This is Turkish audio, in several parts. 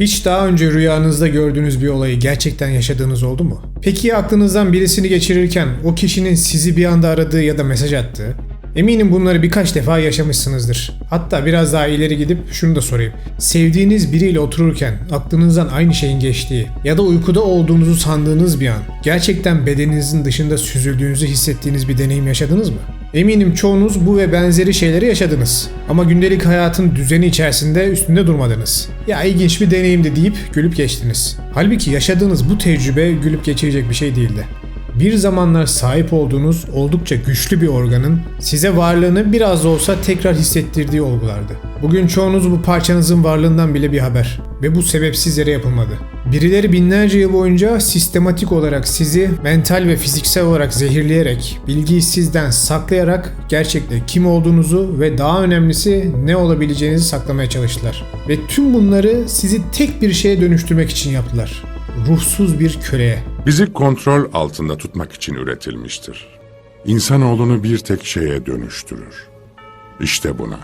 Hiç daha önce rüyanızda gördüğünüz bir olayı gerçekten yaşadığınız oldu mu? Peki aklınızdan birisini geçirirken o kişinin sizi bir anda aradığı ya da mesaj attığı? Eminim bunları birkaç defa yaşamışsınızdır. Hatta biraz daha ileri gidip şunu da sorayım. Sevdiğiniz biriyle otururken aklınızdan aynı şeyin geçtiği ya da uykuda olduğunuzu sandığınız bir an gerçekten bedeninizin dışında süzüldüğünüzü hissettiğiniz bir deneyim yaşadınız mı? Eminim çoğunuz bu ve benzeri şeyleri yaşadınız. Ama gündelik hayatın düzeni içerisinde üstünde durmadınız. Ya ilginç bir deneyimdi deyip gülüp geçtiniz. Halbuki yaşadığınız bu tecrübe gülüp geçirecek bir şey değildi. Bir zamanlar sahip olduğunuz oldukça güçlü bir organın size varlığını biraz da olsa tekrar hissettirdiği olgulardı. Bugün çoğunuz bu parçanızın varlığından bile bir haber ve bu sebepsiz yere yapılmadı. Birileri binlerce yıl boyunca sistematik olarak sizi mental ve fiziksel olarak zehirleyerek, bilgiyi sizden saklayarak gerçekte kim olduğunuzu ve daha önemlisi ne olabileceğinizi saklamaya çalıştılar. Ve tüm bunları sizi tek bir şeye dönüştürmek için yaptılar. Ruhsuz bir köleye. Bizi kontrol altında tutmak için üretilmiştir. İnsanoğlunu bir tek şeye dönüştürür. İşte buna.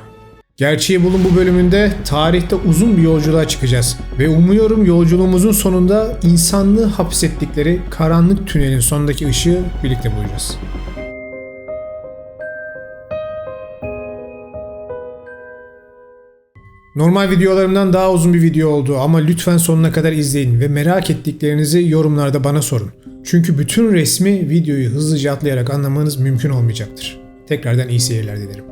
Gerçeği bulun bu bölümünde tarihte uzun bir yolculuğa çıkacağız ve umuyorum yolculuğumuzun sonunda insanlığı hapsettikleri karanlık tünelin sonundaki ışığı birlikte bulacağız. Normal videolarımdan daha uzun bir video oldu ama lütfen sonuna kadar izleyin ve merak ettiklerinizi yorumlarda bana sorun. Çünkü bütün resmi videoyu hızlıca atlayarak anlamanız mümkün olmayacaktır. Tekrardan iyi seyirler dilerim.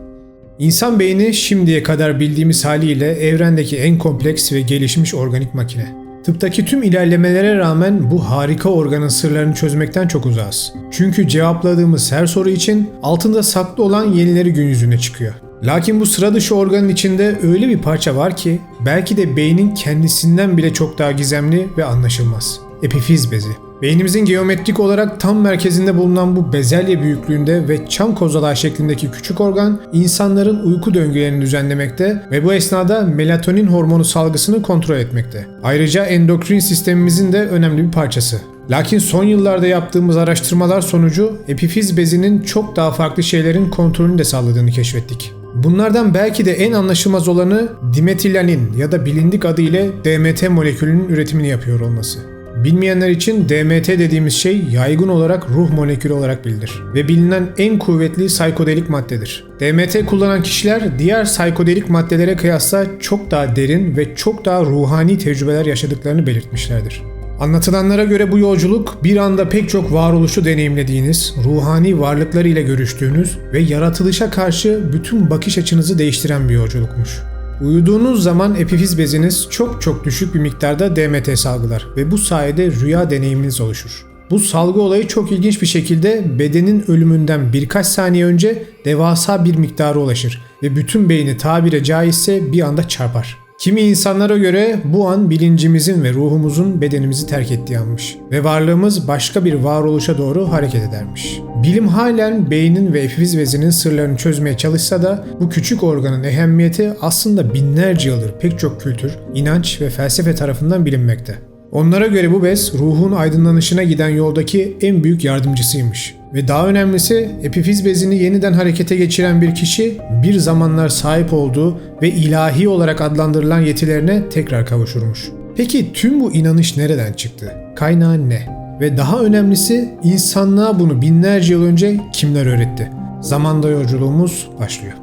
İnsan beyni şimdiye kadar bildiğimiz haliyle evrendeki en kompleks ve gelişmiş organik makine. Tıptaki tüm ilerlemelere rağmen bu harika organın sırlarını çözmekten çok uzağız. Çünkü cevapladığımız her soru için altında saklı olan yenileri gün yüzüne çıkıyor. Lakin bu sıra dışı organın içinde öyle bir parça var ki belki de beynin kendisinden bile çok daha gizemli ve anlaşılmaz. Epifiz bezi. Beynimizin geometrik olarak tam merkezinde bulunan bu bezelye büyüklüğünde ve çam kozalağı şeklindeki küçük organ insanların uyku döngülerini düzenlemekte ve bu esnada melatonin hormonu salgısını kontrol etmekte. Ayrıca endokrin sistemimizin de önemli bir parçası. Lakin son yıllarda yaptığımız araştırmalar sonucu epifiz bezinin çok daha farklı şeylerin kontrolünü de sağladığını keşfettik. Bunlardan belki de en anlaşılmaz olanı dimetilanin ya da bilindik adı ile DMT molekülünün üretimini yapıyor olması. Bilmeyenler için DMT dediğimiz şey yaygın olarak ruh molekülü olarak bilinir ve bilinen en kuvvetli psikodelik maddedir. DMT kullanan kişiler diğer psikodelik maddelere kıyasla çok daha derin ve çok daha ruhani tecrübeler yaşadıklarını belirtmişlerdir. Anlatılanlara göre bu yolculuk bir anda pek çok varoluşu deneyimlediğiniz, ruhani varlıklar ile görüştüğünüz ve yaratılışa karşı bütün bakış açınızı değiştiren bir yolculukmuş. Uyuduğunuz zaman epifiz beziniz çok çok düşük bir miktarda DMT salgılar ve bu sayede rüya deneyiminiz oluşur. Bu salgı olayı çok ilginç bir şekilde bedenin ölümünden birkaç saniye önce devasa bir miktara ulaşır ve bütün beyni tabire caizse bir anda çarpar. Kimi insanlara göre bu an bilincimizin ve ruhumuzun bedenimizi terk ettiği anmış ve varlığımız başka bir varoluşa doğru hareket edermiş. Bilim halen beynin ve epifiz bezinin sırlarını çözmeye çalışsa da bu küçük organın ehemmiyeti aslında binlerce yıldır pek çok kültür, inanç ve felsefe tarafından bilinmekte. Onlara göre bu bez ruhun aydınlanışına giden yoldaki en büyük yardımcısıymış. Ve daha önemlisi epifiz bezini yeniden harekete geçiren bir kişi bir zamanlar sahip olduğu ve ilahi olarak adlandırılan yetilerine tekrar kavuşurmuş. Peki tüm bu inanış nereden çıktı? Kaynağı ne? Ve daha önemlisi insanlığa bunu binlerce yıl önce kimler öğretti? Zamanda yolculuğumuz başlıyor.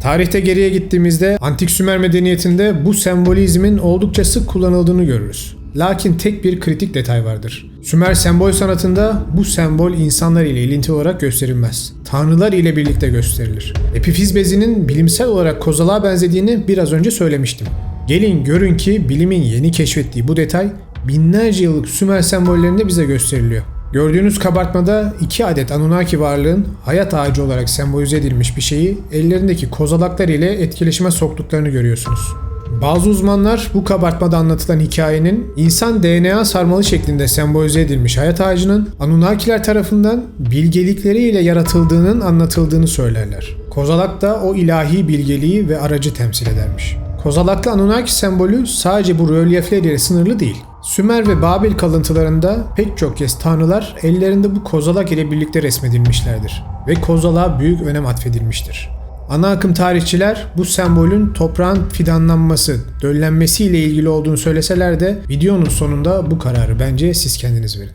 Tarihte geriye gittiğimizde antik Sümer medeniyetinde bu sembolizmin oldukça sık kullanıldığını görürüz. Lakin tek bir kritik detay vardır. Sümer sembol sanatında bu sembol insanlar ile ilintili olarak gösterilmez. Tanrılar ile birlikte gösterilir. Epifiz bezinin bilimsel olarak kozalağa benzediğini biraz önce söylemiştim. Gelin görün ki bilimin yeni keşfettiği bu detay binlerce yıllık Sümer sembollerinde bize gösteriliyor. Gördüğünüz kabartmada iki adet Anunnaki varlığın hayat ağacı olarak sembolize edilmiş bir şeyi ellerindeki kozalaklar ile etkileşime soktuklarını görüyorsunuz. Bazı uzmanlar bu kabartmada anlatılan hikayenin insan DNA sarmalı şeklinde sembolize edilmiş hayat ağacının Anunnakiler tarafından bilgelikleriyle yaratıldığının anlatıldığını söylerler. Kozalak da o ilahi bilgeliği ve aracı temsil edermiş. Kozalaklı Anunnaki sembolü sadece bu rölyefler ile sınırlı değil. Sümer ve Babil kalıntılarında pek çok kez tanrılar ellerinde bu kozalak ile birlikte resmedilmişlerdir ve kozalağa büyük önem atfedilmiştir. Ana akım tarihçiler bu sembolün toprağın fidanlanması, döllenmesiyle ilgili olduğunu söyleseler de videonun sonunda bu kararı bence siz kendiniz verin.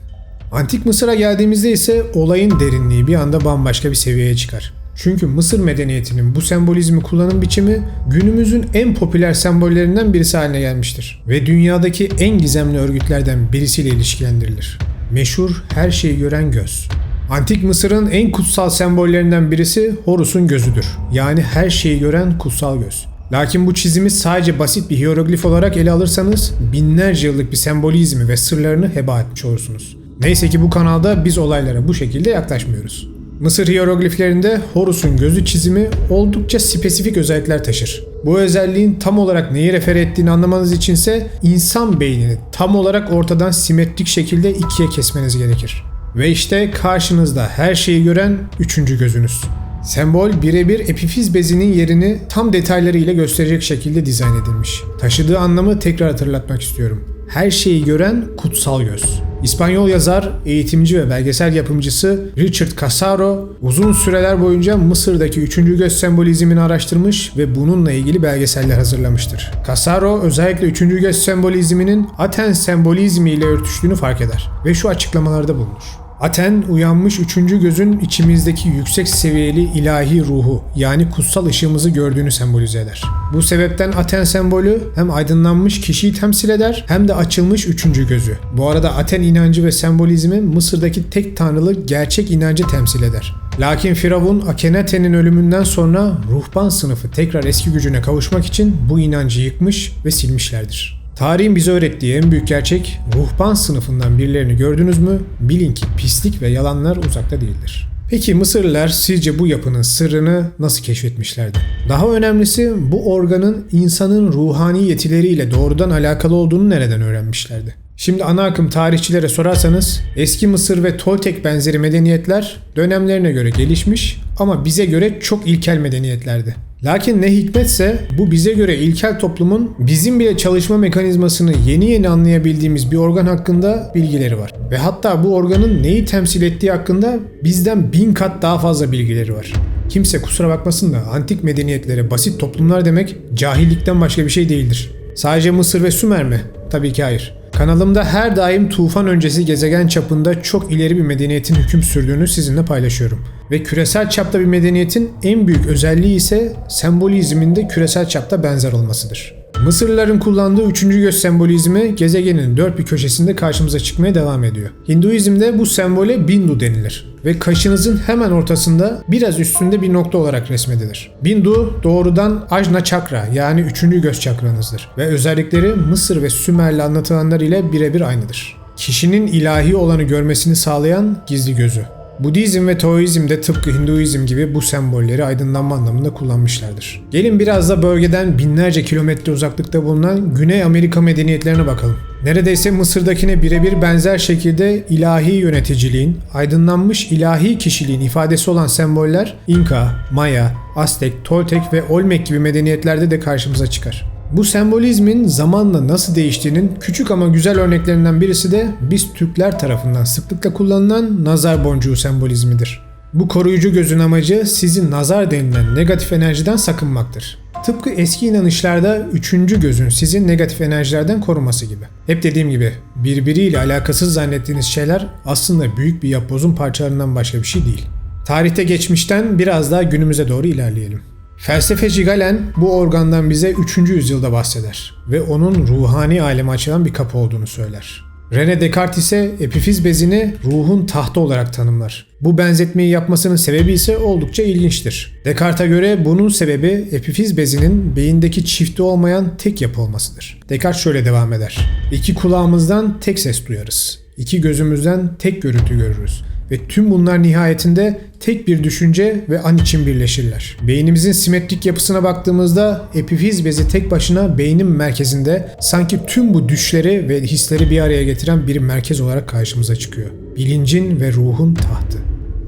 Antik Mısır'a geldiğimizde ise olayın derinliği bir anda bambaşka bir seviyeye çıkar. Çünkü Mısır medeniyetinin bu sembolizmi kullanım biçimi günümüzün en popüler sembollerinden birisi haline gelmiştir. Ve dünyadaki en gizemli örgütlerden birisiyle ilişkilendirilir. Meşhur her şeyi gören göz. Antik Mısır'ın en kutsal sembollerinden birisi Horus'un gözüdür. Yani her şeyi gören kutsal göz. Lakin bu çizimi sadece basit bir hieroglif olarak ele alırsanız binlerce yıllık bir sembolizmi ve sırlarını heba etmiş olursunuz. Neyse ki bu kanalda biz olaylara bu şekilde yaklaşmıyoruz. Mısır hierogliflerinde Horus'un gözü çizimi oldukça spesifik özellikler taşır. Bu özelliğin tam olarak neyi refer ettiğini anlamanız içinse insan beynini tam olarak ortadan simetrik şekilde ikiye kesmeniz gerekir. Ve işte karşınızda her şeyi gören üçüncü gözünüz. Sembol birebir epifiz bezinin yerini tam detaylarıyla gösterecek şekilde dizayn edilmiş. Taşıdığı anlamı tekrar hatırlatmak istiyorum. Her şeyi gören kutsal göz. İspanyol yazar, eğitimci ve belgesel yapımcısı Richard Casaro uzun süreler boyunca Mısır'daki üçüncü göz sembolizmini araştırmış ve bununla ilgili belgeseller hazırlamıştır. Casaro özellikle üçüncü göz sembolizminin Aten sembolizmi ile örtüştüğünü fark eder ve şu açıklamalarda bulunur. Aten uyanmış üçüncü gözün içimizdeki yüksek seviyeli ilahi ruhu yani kutsal ışığımızı gördüğünü sembolize eder. Bu sebepten Aten sembolü hem aydınlanmış kişiyi temsil eder hem de açılmış üçüncü gözü. Bu arada Aten inancı ve sembolizmi Mısır'daki tek tanrılı gerçek inancı temsil eder. Lakin Firavun Akhenaten'in ölümünden sonra ruhban sınıfı tekrar eski gücüne kavuşmak için bu inancı yıkmış ve silmişlerdir. Tarihin bize öğrettiği en büyük gerçek, ruhban sınıfından birilerini gördünüz mü bilin ki pislik ve yalanlar uzakta değildir. Peki Mısırlılar sizce bu yapının sırrını nasıl keşfetmişlerdi? Daha önemlisi bu organın insanın ruhani yetileriyle doğrudan alakalı olduğunu nereden öğrenmişlerdi? Şimdi ana akım tarihçilere sorarsanız eski Mısır ve Toltek benzeri medeniyetler dönemlerine göre gelişmiş ama bize göre çok ilkel medeniyetlerdi. Lakin ne hikmetse bu bize göre ilkel toplumun bizim bile çalışma mekanizmasını yeni yeni anlayabildiğimiz bir organ hakkında bilgileri var. Ve hatta bu organın neyi temsil ettiği hakkında bizden bin kat daha fazla bilgileri var. Kimse kusura bakmasın da antik medeniyetlere basit toplumlar demek cahillikten başka bir şey değildir. Sadece Mısır ve Sümer mi? Tabii ki hayır. Kanalımda her daim tufan öncesi gezegen çapında çok ileri bir medeniyetin hüküm sürdüğünü sizinle paylaşıyorum. Ve küresel çapta bir medeniyetin en büyük özelliği ise sembolizminde küresel çapta benzer olmasıdır. Mısırlıların kullandığı üçüncü göz sembolizmi gezegenin dört bir köşesinde karşımıza çıkmaya devam ediyor. Hinduizmde bu sembole Bindu denilir ve kaşınızın hemen ortasında biraz üstünde bir nokta olarak resmedilir. Bindu doğrudan Ajna Çakra yani üçüncü göz çakranızdır ve özellikleri Mısır ve Sümerli anlatılanlar ile birebir aynıdır. Kişinin ilahi olanı görmesini sağlayan gizli gözü. Budizm ve Taoizm de tıpkı Hinduizm gibi bu sembolleri aydınlanma anlamında kullanmışlardır. Gelin biraz da bölgeden binlerce kilometre uzaklıkta bulunan Güney Amerika medeniyetlerine bakalım. Neredeyse Mısır'dakine birebir benzer şekilde ilahi yöneticiliğin, aydınlanmış ilahi kişiliğin ifadesi olan semboller İnka, Maya, Aztek, Toltek ve Olmek gibi medeniyetlerde de karşımıza çıkar. Bu sembolizmin zamanla nasıl değiştiğinin küçük ama güzel örneklerinden birisi de biz Türkler tarafından sıklıkla kullanılan nazar boncuğu sembolizmidir. Bu koruyucu gözün amacı sizin nazar denilen negatif enerjiden sakınmaktır. Tıpkı eski inanışlarda üçüncü gözün sizin negatif enerjilerden koruması gibi. Hep dediğim gibi birbiriyle alakasız zannettiğiniz şeyler aslında büyük bir yapbozun parçalarından başka bir şey değil. Tarihte geçmişten biraz daha günümüze doğru ilerleyelim. Felsefeci Galen bu organdan bize 3. yüzyılda bahseder ve onun ruhani aleme açılan bir kapı olduğunu söyler. René Descartes ise epifiz bezini ruhun tahtı olarak tanımlar. Bu benzetmeyi yapmasının sebebi ise oldukça ilginçtir. Descartes'e göre bunun sebebi epifiz bezinin beyindeki çifti olmayan tek yapı olmasıdır. Descartes şöyle devam eder. İki kulağımızdan tek ses duyarız. İki gözümüzden tek görüntü görürüz ve tüm bunlar nihayetinde tek bir düşünce ve an için birleşirler. Beynimizin simetrik yapısına baktığımızda epifiz bezi tek başına beynin merkezinde sanki tüm bu düşleri ve hisleri bir araya getiren bir merkez olarak karşımıza çıkıyor. Bilincin ve ruhun tahtı.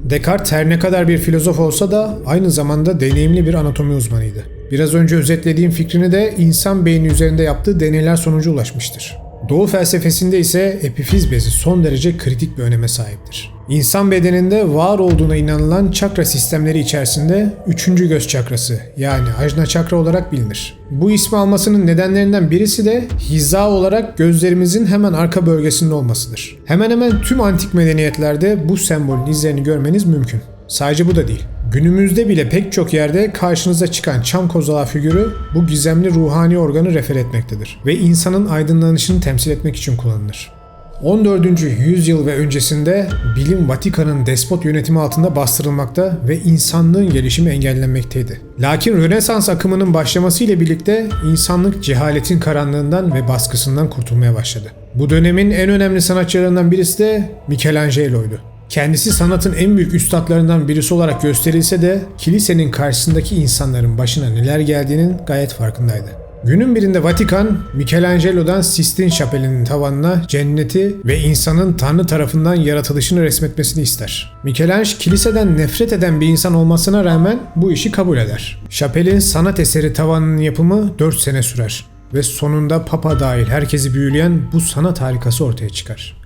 Descartes her ne kadar bir filozof olsa da aynı zamanda deneyimli bir anatomi uzmanıydı. Biraz önce özetlediğim fikrini de insan beyni üzerinde yaptığı deneyler sonucu ulaşmıştır. Doğu felsefesinde ise epifiz bezi son derece kritik bir öneme sahiptir. İnsan bedeninde var olduğuna inanılan çakra sistemleri içerisinde üçüncü göz çakrası yani ajna çakra olarak bilinir. Bu ismi almasının nedenlerinden birisi de hiza olarak gözlerimizin hemen arka bölgesinde olmasıdır. Hemen hemen tüm antik medeniyetlerde bu sembolün izlerini görmeniz mümkün. Sadece bu da değil. Günümüzde bile pek çok yerde karşınıza çıkan çam kozalağı figürü bu gizemli ruhani organı refer etmektedir ve insanın aydınlanışını temsil etmek için kullanılır. 14. yüzyıl ve öncesinde bilim Vatikan'ın despot yönetimi altında bastırılmakta ve insanlığın gelişimi engellenmekteydi. Lakin Rönesans akımının başlaması ile birlikte insanlık cehaletin karanlığından ve baskısından kurtulmaya başladı. Bu dönemin en önemli sanatçılarından birisi de Michelangelo'ydu. Kendisi sanatın en büyük üstadlarından birisi olarak gösterilse de kilisenin karşısındaki insanların başına neler geldiğinin gayet farkındaydı. Günün birinde Vatikan, Michelangelo'dan Sistine Şapeli'nin tavanına cenneti ve insanın Tanrı tarafından yaratılışını resmetmesini ister. Michelangelo kiliseden nefret eden bir insan olmasına rağmen bu işi kabul eder. Şapelin sanat eseri tavanının yapımı 4 sene sürer ve sonunda Papa dahil herkesi büyüleyen bu sanat harikası ortaya çıkar.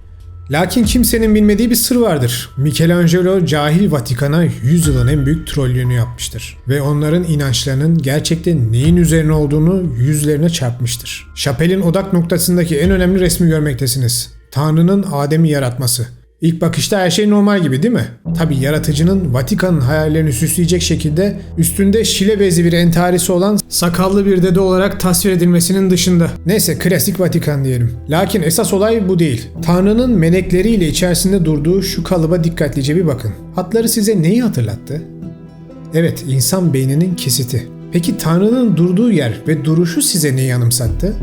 Lakin kimsenin bilmediği bir sır vardır. Michelangelo cahil Vatikan'a yüzyılın en büyük trollüğünü yapmıştır. Ve onların inançlarının gerçekten neyin üzerine olduğunu yüzlerine çarpmıştır. Şapelin odak noktasındaki en önemli resmi görmektesiniz. Tanrı'nın Adem'i yaratması. İlk bakışta her şey normal gibi değil mi? Tabi yaratıcının Vatikan'ın hayallerini süsleyecek şekilde üstünde şile bezi bir entarisi olan sakallı bir dede olarak tasvir edilmesinin dışında. Neyse klasik Vatikan diyelim. Lakin esas olay bu değil. Tanrı'nın melekleriyle içerisinde durduğu şu kalıba dikkatlice bir bakın. Hatları size neyi hatırlattı? Evet, insan beyninin kesiti. Peki Tanrı'nın durduğu yer ve duruşu size neyi anımsattı?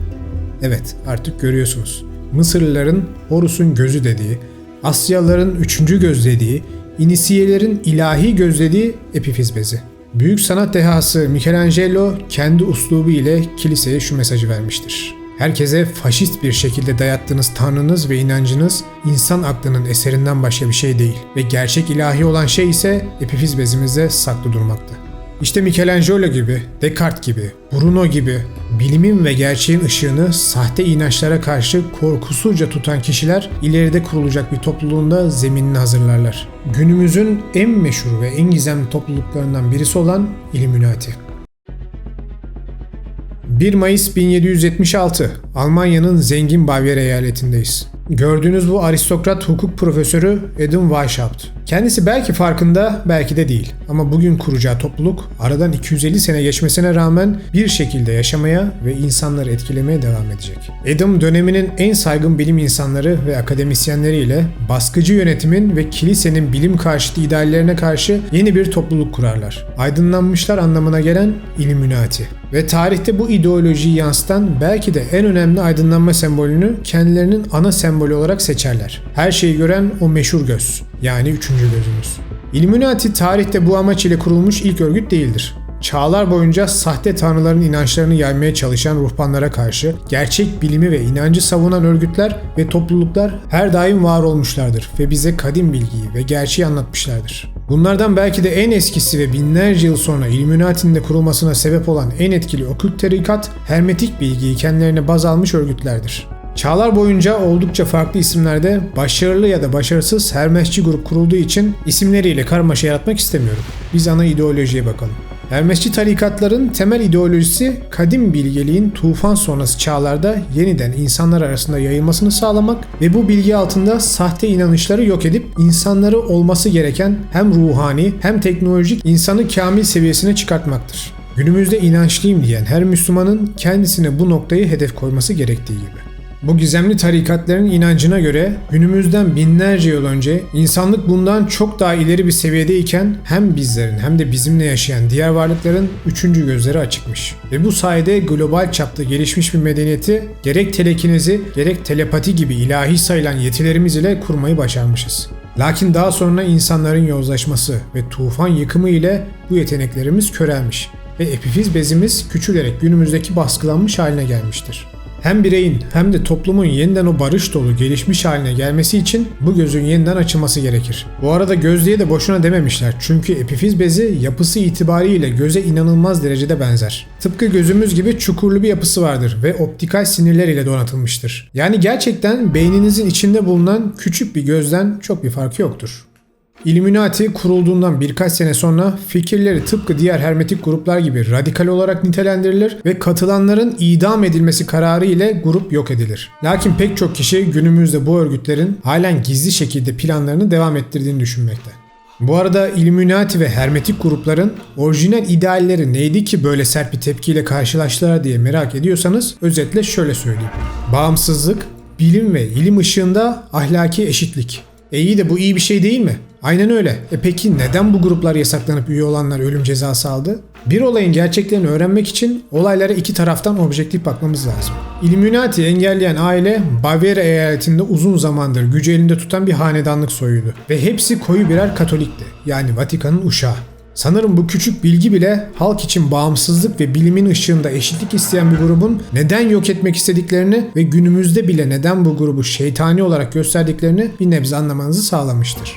Evet, artık görüyorsunuz. Mısırlıların Horus'un gözü dediği, Asyalıların üçüncü gözlediği, inisiyelerin ilahi gözlediği epifiz bezi. Büyük sanat dehası Michelangelo kendi uslubu ile kiliseye şu mesajı vermiştir. Herkese faşist bir şekilde dayattığınız tanrınız ve inancınız insan aklının eserinden başka bir şey değil ve gerçek ilahi olan şey ise epifiz bezimizde saklı durmakta. İşte Michelangelo gibi, Descartes gibi, Bruno gibi bilimin ve gerçeğin ışığını sahte inançlara karşı korkusuzca tutan kişiler ileride kurulacak bir topluluğunda zeminini hazırlarlar. Günümüzün en meşhur ve en gizemli topluluklarından birisi olan Illuminati. 1 Mayıs 1776 Almanya'nın zengin Bavyera eyaletindeyiz. Gördüğünüz bu aristokrat hukuk profesörü Adam Weishaupt. Kendisi belki farkında, belki de değil. Ama bugün kuracağı topluluk aradan 250 sene geçmesine rağmen bir şekilde yaşamaya ve insanları etkilemeye devam edecek. Adam döneminin en saygın bilim insanları ve akademisyenleriyle baskıcı yönetimin ve kilisenin bilim karşıtı ideallerine karşı yeni bir topluluk kurarlar. Aydınlanmışlar anlamına gelen Illuminati. Ve tarihte bu ideolojiyi yansıtan belki de en önemli aydınlanma sembolünü kendilerinin ana sembolü olarak seçerler. Her şeyi gören o meşhur göz. Yani üçüncü gözümüz. Illuminati tarihte bu amaç ile kurulmuş ilk örgüt değildir. Çağlar boyunca sahte tanrıların inançlarını yaymaya çalışan ruhbanlara karşı gerçek bilimi ve inancı savunan örgütler ve topluluklar her daim var olmuşlardır ve bize kadim bilgiyi ve gerçeği anlatmışlardır. Bunlardan belki de en eskisi ve binlerce yıl sonra Illuminati'nin de kurulmasına sebep olan en etkili okült tarikat, hermetik bilgiyi kendilerine baz almış örgütlerdir. Çağlar boyunca oldukça farklı isimlerde başarılı ya da başarısız hermesçi grup kurulduğu için isimleriyle karmaşa yaratmak istemiyorum. Biz ana ideolojiye bakalım. Hermesçi tarikatların temel ideolojisi kadim bilgeliğin tufan sonrası çağlarda yeniden insanlar arasında yayılmasını sağlamak ve bu bilgi altında sahte inanışları yok edip insanları olması gereken hem ruhani hem teknolojik insanı kamil seviyesine çıkartmaktır. Günümüzde inançlıyım diyen her Müslümanın kendisine bu noktayı hedef koyması gerektiği gibi. Bu gizemli tarikatların inancına göre günümüzden binlerce yıl önce insanlık bundan çok daha ileri bir seviyedeyken hem bizlerin hem de bizimle yaşayan diğer varlıkların üçüncü gözleri açıkmış. Ve bu sayede global çapta gelişmiş bir medeniyeti gerek telekinezi gerek telepati gibi ilahi sayılan yetilerimiz ile kurmayı başarmışız. Lakin daha sonra insanların yozlaşması ve tufan yıkımı ile bu yeteneklerimiz körelmiş ve epifiz bezimiz küçülerek günümüzdeki baskılanmış haline gelmiştir. Hem bireyin hem de toplumun yeniden o barış dolu gelişmiş haline gelmesi için bu gözün yeniden açılması gerekir. Bu arada göz diye de boşuna dememişler çünkü epifiz bezi yapısı itibariyle göze inanılmaz derecede benzer. Tıpkı gözümüz gibi çukurlu bir yapısı vardır ve optikal sinirler ile donatılmıştır. Yani gerçekten beyninizin içinde bulunan küçük bir gözden çok bir farkı yoktur. Illuminati kurulduğundan birkaç sene sonra fikirleri tıpkı diğer hermetik gruplar gibi radikal olarak nitelendirilir ve katılanların idam edilmesi kararı ile grup yok edilir. Lakin pek çok kişi günümüzde bu örgütlerin halen gizli şekilde planlarını devam ettirdiğini düşünmekte. Bu arada Illuminati ve hermetik grupların orijinal idealleri neydi ki böyle sert bir tepkiyle karşılaştılar diye merak ediyorsanız özetle şöyle söyleyeyim. Bağımsızlık, bilim ve ilim ışığında ahlaki eşitlik. E iyi de bu iyi bir şey değil mi? Aynen öyle. E peki neden bu gruplar yasaklanıp üye olanlar ölüm cezası aldı? Bir olayın gerçeklerini öğrenmek için olaylara iki taraftan objektif bakmamız lazım. Illuminati engelleyen aile Bavyera eyaletinde uzun zamandır gücü elinde tutan bir hanedanlık soyuydu. Ve hepsi koyu birer katolikti. Yani Vatikan'ın uşağı. Sanırım bu küçük bilgi bile halk için bağımsızlık ve bilimin ışığında eşitlik isteyen bir grubun neden yok etmek istediklerini ve günümüzde bile neden bu grubu şeytani olarak gösterdiklerini bir nebze anlamanızı sağlamıştır.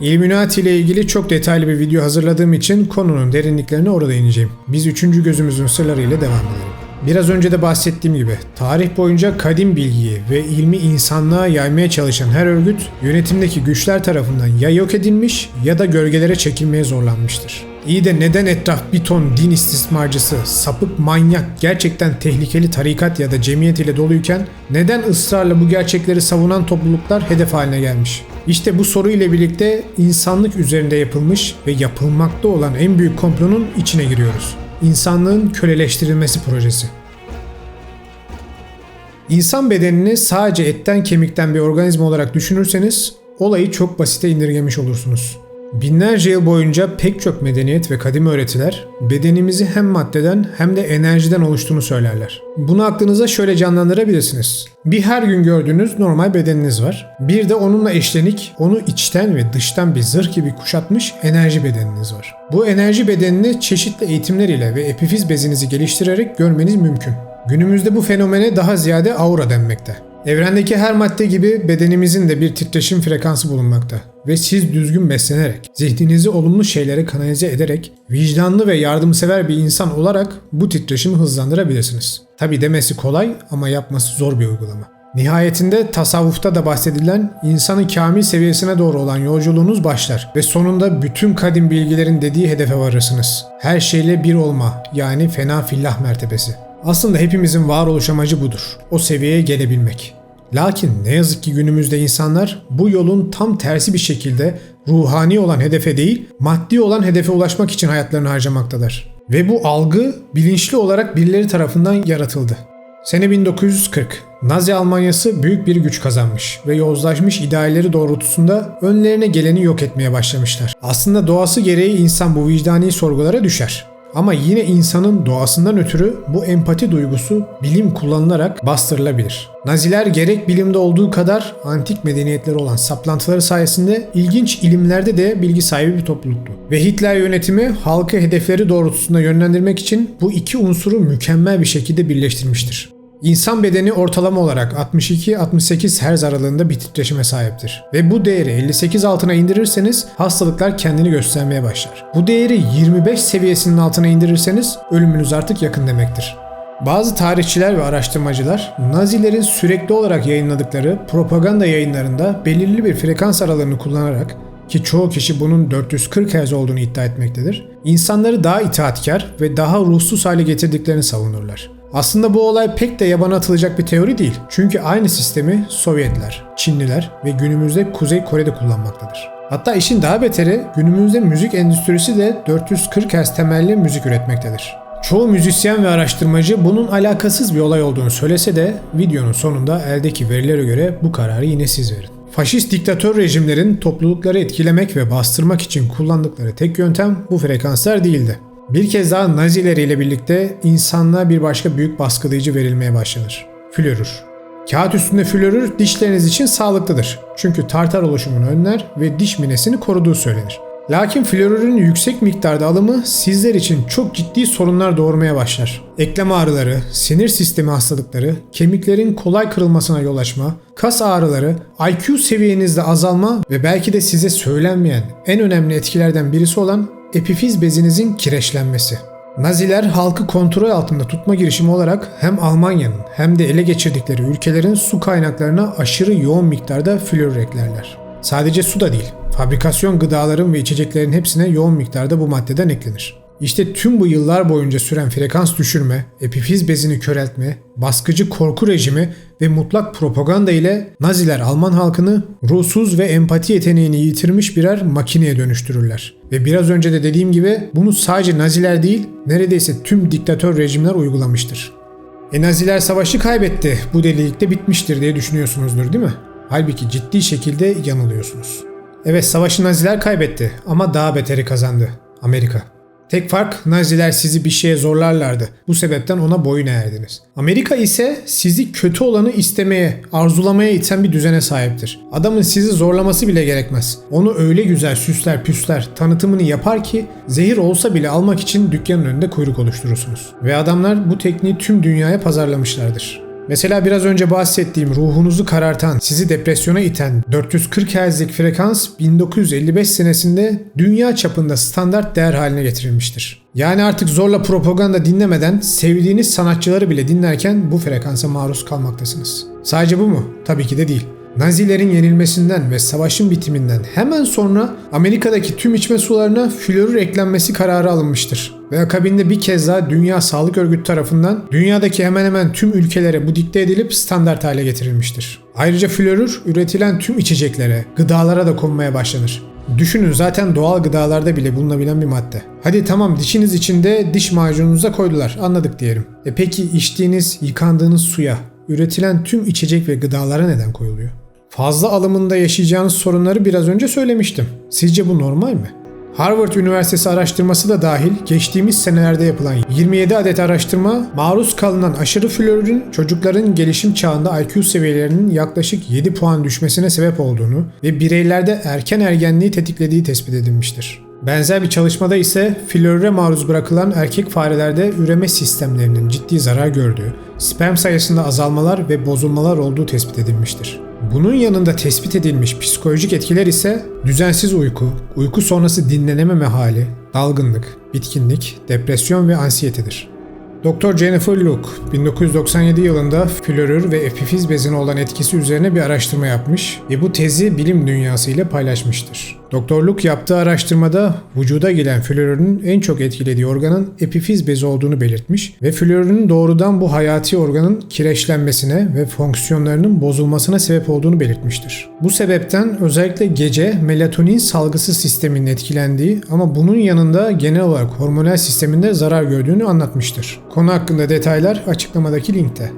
Illuminati ile ilgili çok detaylı bir video hazırladığım için konunun derinliklerine orada ineceğim. Biz üçüncü gözümüzün sırları ile devam edelim. Biraz önce de bahsettiğim gibi tarih boyunca kadim bilgiyi ve ilmi insanlığa yaymaya çalışan her örgüt yönetimdeki güçler tarafından ya yok edilmiş ya da gölgelere çekilmeye zorlanmıştır. İyi de neden etraf bir ton din istismarcısı, sapık manyak, gerçekten tehlikeli tarikat ya da cemiyet ile doluyken neden ısrarla bu gerçekleri savunan topluluklar hedef haline gelmiş? İşte bu soru ile birlikte insanlık üzerinde yapılmış ve yapılmakta olan en büyük komplonun içine giriyoruz. İnsanlığın köleleştirilmesi projesi. İnsan bedenini sadece etten kemikten bir organizma olarak düşünürseniz olayı çok basite indirgemiş olursunuz. Binlerce yıl boyunca pek çok medeniyet ve kadim öğretiler bedenimizi hem maddeden hem de enerjiden oluştuğunu söylerler. Bunu aklınıza şöyle canlandırabilirsiniz. Bir her gün gördüğünüz normal bedeniniz var. Bir de onunla eşlenik, onu içten ve dıştan bir zırh gibi kuşatmış enerji bedeniniz var. Bu enerji bedenini çeşitli eğitimler ile ve epifiz bezinizi geliştirerek görmeniz mümkün. Günümüzde bu fenomene daha ziyade aura denmekte. Evrendeki her madde gibi bedenimizin de bir titreşim frekansı bulunmakta ve siz düzgün beslenerek, zihninizi olumlu şeylere kanalize ederek, vicdanlı ve yardımsever bir insan olarak bu titreşimi hızlandırabilirsiniz. Tabi demesi kolay ama yapması zor bir uygulama. Nihayetinde tasavvufta da bahsedilen insanın kamil seviyesine doğru olan yolculuğunuz başlar ve sonunda bütün kadim bilgilerin dediği hedefe varırsınız. Her şeyle bir olma yani fena fillah mertebesi. Aslında hepimizin varoluş amacı budur. O seviyeye gelebilmek. Lakin ne yazık ki günümüzde insanlar bu yolun tam tersi bir şekilde ruhani olan hedefe değil, maddi olan hedefe ulaşmak için hayatlarını harcamaktadır. Ve bu algı bilinçli olarak birileri tarafından yaratıldı. Sene 1940. Nazi Almanyası büyük bir güç kazanmış ve yozlaşmış idealleri doğrultusunda önlerine geleni yok etmeye başlamışlar. Aslında doğası gereği insan bu vicdani sorgulara düşer. Ama yine insanın doğasından ötürü bu empati duygusu bilim kullanılarak bastırılabilir. Naziler gerek bilimde olduğu kadar antik medeniyetler olan saplantıları sayesinde ilginç ilimlerde de bilgi sahibi bir topluluktu. Ve Hitler yönetimi halkı hedefleri doğrultusunda yönlendirmek için bu iki unsuru mükemmel bir şekilde birleştirmiştir. İnsan bedeni ortalama olarak 62-68 Hz aralığında bir titreşime sahiptir. Ve bu değeri 58 altına indirirseniz hastalıklar kendini göstermeye başlar. Bu değeri 25 seviyesinin altına indirirseniz ölümünüz artık yakın demektir. Bazı tarihçiler ve araştırmacılar Nazilerin sürekli olarak yayınladıkları propaganda yayınlarında belirli bir frekans aralığını kullanarak ki çoğu kişi bunun 440 Hz olduğunu iddia etmektedir. İnsanları daha itaatkar ve daha ruhsuz hale getirdiklerini savunurlar. Aslında bu olay pek de yabana atılacak bir teori değil. Çünkü aynı sistemi Sovyetler, Çinliler ve günümüzde Kuzey Kore'de kullanmaktadır. Hatta işin daha beteri günümüzde müzik endüstrisi de 440 Hz temelli müzik üretmektedir. Çoğu müzisyen ve araştırmacı bunun alakasız bir olay olduğunu söylese de videonun sonunda eldeki verilere göre bu kararı yine siz verin. Faşist diktatör rejimlerin toplulukları etkilemek ve bastırmak için kullandıkları tek yöntem bu frekanslar değildi. Bir kez daha Naziler ile birlikte insanlığa bir başka büyük baskılayıcı verilmeye başlanır. Florür. Kağıt üstünde florür dişleriniz için sağlıklıdır. Çünkü tartar oluşumunu önler ve diş minesini koruduğu söylenir. Lakin florürün yüksek miktarda alımı sizler için çok ciddi sorunlar doğurmaya başlar. Eklem ağrıları, sinir sistemi hastalıkları, kemiklerin kolay kırılmasına yol açma, kas ağrıları, IQ seviyenizde azalma ve belki de size söylenmeyen en önemli etkilerden birisi olan epifiz bezinizin kireçlenmesi. Naziler halkı kontrol altında tutma girişimi olarak hem Almanya'nın hem de ele geçirdikleri ülkelerin su kaynaklarına aşırı yoğun miktarda florür eklerler. Sadece su da değil, fabrikasyon gıdaların ve içeceklerin hepsine yoğun miktarda bu maddeden eklenir. İşte tüm bu yıllar boyunca süren frekans düşürme, epifiz bezini köreltme, baskıcı korku rejimi ve mutlak propaganda ile Naziler Alman halkını ruhsuz ve empati yeteneğini yitirmiş birer makineye dönüştürürler. Ve biraz önce de dediğim gibi bunu sadece Naziler değil, neredeyse tüm diktatör rejimler uygulamıştır. E Naziler savaşı kaybetti, bu delilik de bitmiştir diye düşünüyorsunuzdur değil mi? Halbuki ciddi şekilde yanılıyorsunuz. Evet savaşı Naziler kaybetti ama daha beteri kazandı. Amerika. Tek fark Naziler sizi bir şeye zorlarlardı. Bu sebepten ona boyun eğerdiniz. Amerika ise sizi kötü olanı istemeye, arzulamaya iten bir düzene sahiptir. Adamın sizi zorlaması bile gerekmez. Onu öyle güzel süsler püsler tanıtımını yapar ki zehir olsa bile almak için dükkanın önünde kuyruk oluşturursunuz. Ve adamlar bu tekniği tüm dünyaya pazarlamışlardır. Mesela biraz önce bahsettiğim ruhunuzu karartan, sizi depresyona iten 440 Hz'lik frekans 1955 senesinde dünya çapında standart değer haline getirilmiştir. Yani artık zorla propaganda dinlemeden sevdiğiniz sanatçıları bile dinlerken bu frekansa maruz kalmaktasınız. Sadece bu mu? Tabii ki de değil. Nazilerin yenilmesinden ve savaşın bitiminden hemen sonra Amerika'daki tüm içme sularına florür eklenmesi kararı alınmıştır. Ve akabinde bir kez daha Dünya Sağlık Örgütü tarafından dünyadaki hemen hemen tüm ülkelere bu dikte edilip standart hale getirilmiştir. Ayrıca florür üretilen tüm içeceklere, gıdalara da konmaya başlanır. Düşünün zaten doğal gıdalarda bile bulunabilen bir madde. Hadi tamam dişiniz içinde diş macununuza koydular anladık diyelim. E peki içtiğiniz, yıkandığınız suya, üretilen tüm içecek ve gıdalara neden koyuluyor? Fazla alımında yaşayacağınız sorunları biraz önce söylemiştim. Sizce bu normal mi? Harvard Üniversitesi araştırması da dahil geçtiğimiz senelerde yapılan 27 adet araştırma maruz kalınan aşırı florürün çocukların gelişim çağında IQ seviyelerinin yaklaşık 7 puan düşmesine sebep olduğunu ve bireylerde erken ergenliği tetiklediği tespit edilmiştir. Benzer bir çalışmada ise florüre maruz bırakılan erkek farelerde üreme sistemlerinin ciddi zarar gördüğü, sperm sayısında azalmalar ve bozulmalar olduğu tespit edilmiştir. Bunun yanında tespit edilmiş psikolojik etkiler ise düzensiz uyku, uyku sonrası dinlenememe hali, dalgınlık, bitkinlik, depresyon ve ansiyetedir. Dr. Jennifer Luke 1997 yılında florür ve epifiz bezine olan etkisi üzerine bir araştırma yapmış ve bu tezi bilim dünyası ile paylaşmıştır. Luke yaptığı araştırmada vücuda gelen florürün en çok etkilediği organın epifiz bezi olduğunu belirtmiş ve florürün doğrudan bu hayati organın kireçlenmesine ve fonksiyonlarının bozulmasına sebep olduğunu belirtmiştir. Bu sebepten özellikle gece melatonin salgısı sisteminin etkilendiği ama bunun yanında genel olarak hormonal sisteminde zarar gördüğünü anlatmıştır. Konu hakkında detaylar açıklamadaki linkte.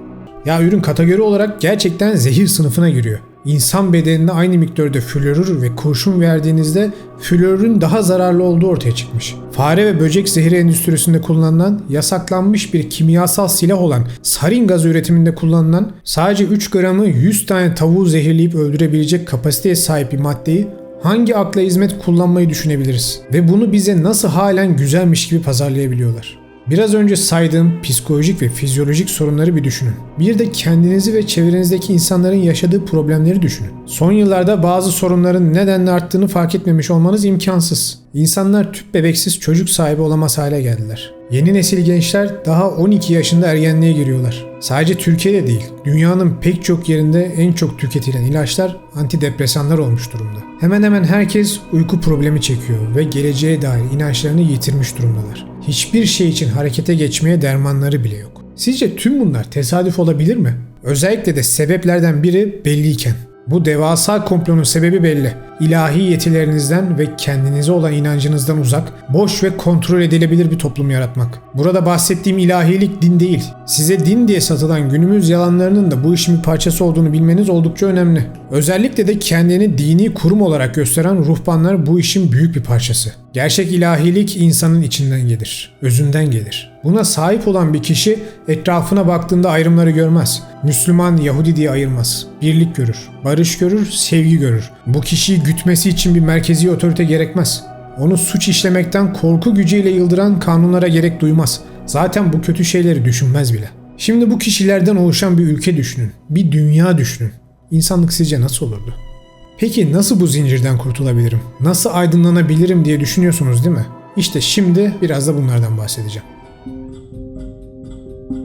Ya ürün kategori olarak gerçekten zehir sınıfına giriyor. İnsan bedenine aynı miktarda florür ve kurşun verdiğinizde florürün daha zararlı olduğu ortaya çıkmış. Fare ve böcek zehri endüstrisinde kullanılan, yasaklanmış bir kimyasal silah olan sarin gazı üretiminde kullanılan sadece 3 gramı 100 tane tavuğu zehirleyip öldürebilecek kapasiteye sahip bir maddeyi hangi akla hizmet kullanmayı düşünebiliriz? Ve bunu bize nasıl halen güzelmiş gibi pazarlayabiliyorlar? Biraz önce saydığım psikolojik ve fizyolojik sorunları bir düşünün. Bir de kendinizi ve çevrenizdeki insanların yaşadığı problemleri düşünün. Son yıllarda bazı sorunların nedenle arttığını fark etmemiş olmanız imkansız. İnsanlar tüp bebeksiz çocuk sahibi olamaz hale geldiler. Yeni nesil gençler daha 12 yaşında ergenliğe giriyorlar. Sadece Türkiye'de değil, dünyanın pek çok yerinde en çok tüketilen ilaçlar antidepresanlar olmuş durumda. Hemen hemen herkes uyku problemi çekiyor ve geleceğe dair inançlarını yitirmiş durumdalar. Hiçbir şey için harekete geçmeye dermanları bile yok. Sizce tüm bunlar tesadüf olabilir mi? Özellikle de sebeplerden biri belliyken. Bu devasa komplonun sebebi belli. İlahi yetilerinizden ve kendinize olan inancınızdan uzak, boş ve kontrol edilebilir bir toplum yaratmak. Burada bahsettiğim ilahilik din değil. Size din diye satılan günümüz yalanlarının da bu işin bir parçası olduğunu bilmeniz oldukça önemli. Özellikle de kendini dini kurum olarak gösteren ruhbanlar bu işin büyük bir parçası. Gerçek ilahilik insanın içinden gelir, özünden gelir. Buna sahip olan bir kişi etrafına baktığında ayrımları görmez. Müslüman, Yahudi diye ayırmaz. Birlik görür, barış görür, sevgi görür. Bu kişiyi gütmesi için bir merkezi otorite gerekmez. Onu suç işlemekten korku gücüyle yıldıran kanunlara gerek duymaz. Zaten bu kötü şeyleri düşünmez bile. Şimdi bu kişilerden oluşan bir ülke düşünün. Bir dünya düşünün. İnsanlık sizce nasıl olurdu? Peki nasıl bu zincirden kurtulabilirim? Nasıl aydınlanabilirim diye düşünüyorsunuz değil mi? İşte şimdi biraz da bunlardan bahsedeceğim.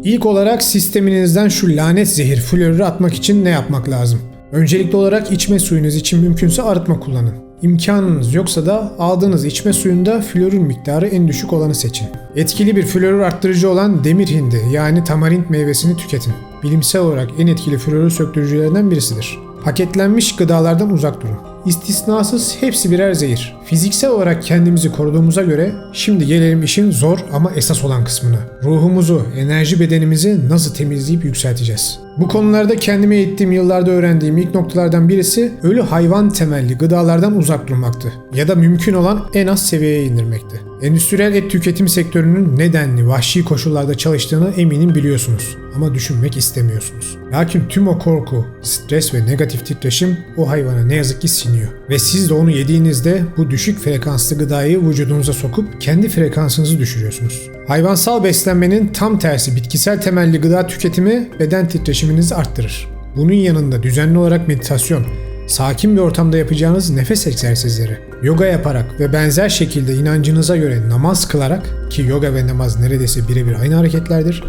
İlk olarak sisteminizden şu lanet zehir florürü atmak için ne yapmak lazım? Öncelikli olarak içme suyunuz için mümkünse arıtma kullanın. İmkanınız yoksa da aldığınız içme suyunda florür miktarı en düşük olanı seçin. Etkili bir florür arttırıcı olan demir hindi yani tamarind meyvesini tüketin. Bilimsel olarak en etkili florür söktürücülerinden birisidir. Paketlenmiş gıdalardan uzak durun. İstisnasız hepsi birer zehir. Fiziksel olarak kendimizi koruduğumuza göre şimdi gelelim işin zor ama esas olan kısmına. Ruhumuzu, enerji bedenimizi nasıl temizleyip yükselteceğiz? Bu konularda kendime eğittiğim yıllarda öğrendiğim ilk noktalardan birisi ölü hayvan temelli gıdalardan uzak durmaktı. Ya da mümkün olan en az seviyeye indirmekti. Endüstriyel et tüketim sektörünün nedenli vahşi koşullarda çalıştığını eminim biliyorsunuz ama düşünmek istemiyorsunuz. Lakin tüm o korku, stres ve negatif titreşim o hayvana ne yazık ki siniyor. Ve siz de onu yediğinizde bu düşük frekanslı gıdayı vücudunuza sokup kendi frekansınızı düşürüyorsunuz. Hayvansal beslenmenin tam tersi bitkisel temelli gıda tüketimi beden titreşiminizi arttırır. Bunun yanında düzenli olarak meditasyon, sakin bir ortamda yapacağınız nefes egzersizleri, yoga yaparak ve benzer şekilde inancınıza göre namaz kılarak ki yoga ve namaz neredeyse birebir aynı hareketlerdir,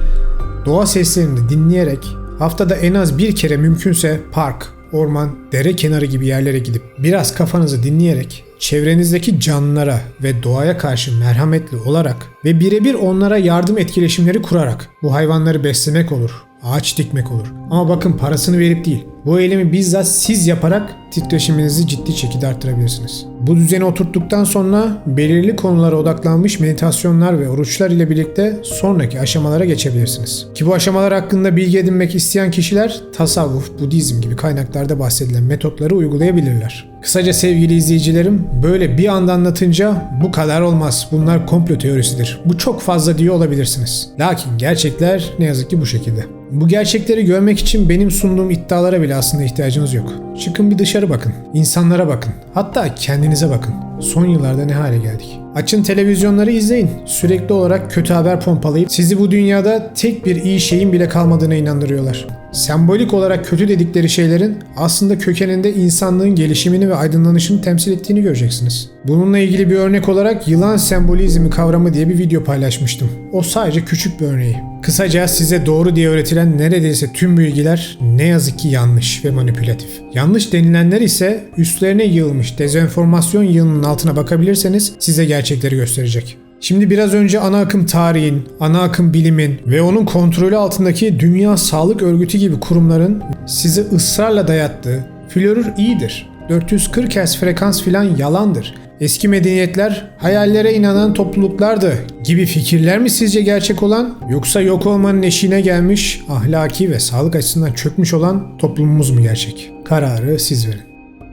doğa seslerini dinleyerek haftada en az bir kere mümkünse park, orman, dere kenarı gibi yerlere gidip biraz kafanızı dinleyerek çevrenizdeki canlılara ve doğaya karşı merhametli olarak ve birebir onlara yardım etkileşimleri kurarak bu hayvanları beslemek olur, ağaç dikmek olur. Ama bakın parasını verip değil. Bu eylemi bizzat siz yaparak titreşiminizi ciddi şekilde arttırabilirsiniz. Bu düzeni oturttuktan sonra belirli konulara odaklanmış meditasyonlar ve oruçlar ile birlikte sonraki aşamalara geçebilirsiniz. Ki bu aşamalar hakkında bilgi edinmek isteyen kişiler tasavvuf, Budizm gibi kaynaklarda bahsedilen metotları uygulayabilirler. Kısaca sevgili izleyicilerim böyle bir anda anlatınca bu kadar olmaz bunlar komplo teorisidir. Bu çok fazla diye olabilirsiniz. Lakin gerçekler ne yazık ki bu şekilde. Bu gerçekleri görmek için benim sunduğum iddialara bile aslında ihtiyacınız yok. Çıkın bir dışarı bakın. insanlara bakın. Hatta kendinize bakın. Son yıllarda ne hale geldik. Açın televizyonları izleyin. Sürekli olarak kötü haber pompalayıp sizi bu dünyada tek bir iyi şeyin bile kalmadığına inandırıyorlar. Sembolik olarak kötü dedikleri şeylerin aslında kökeninde insanlığın gelişimini ve aydınlanışını temsil ettiğini göreceksiniz. Bununla ilgili bir örnek olarak yılan sembolizmi kavramı diye bir video paylaşmıştım. O sadece küçük bir örneği. Kısaca size doğru diye öğretilen neredeyse tüm bilgiler ne yazık ki yanlış ve manipülatif. Yanlış denilenler ise üstlerine yığılmış dezenformasyon yığınının altına bakabilirseniz size gerçekleri gösterecek. Şimdi biraz önce ana akım tarihin, ana akım bilimin ve onun kontrolü altındaki Dünya Sağlık Örgütü gibi kurumların sizi ısrarla dayattığı florür iyidir. 440 Hz frekans filan yalandır. Eski medeniyetler hayallere inanan topluluklardı gibi fikirler mi sizce gerçek olan yoksa yok olmanın eşiğine gelmiş ahlaki ve sağlık açısından çökmüş olan toplumumuz mu gerçek? Kararı siz verin.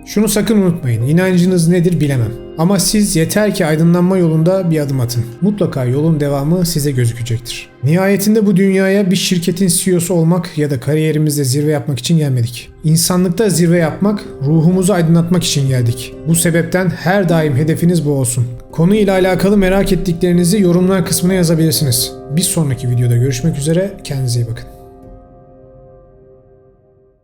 Şunu sakın unutmayın. inancınız nedir bilemem. Ama siz yeter ki aydınlanma yolunda bir adım atın. Mutlaka yolun devamı size gözükecektir. Nihayetinde bu dünyaya bir şirketin CEO'su olmak ya da kariyerimizde zirve yapmak için gelmedik. İnsanlıkta zirve yapmak, ruhumuzu aydınlatmak için geldik. Bu sebepten her daim hedefiniz bu olsun. Konuyla alakalı merak ettiklerinizi yorumlar kısmına yazabilirsiniz. Bir sonraki videoda görüşmek üzere. Kendinize iyi bakın.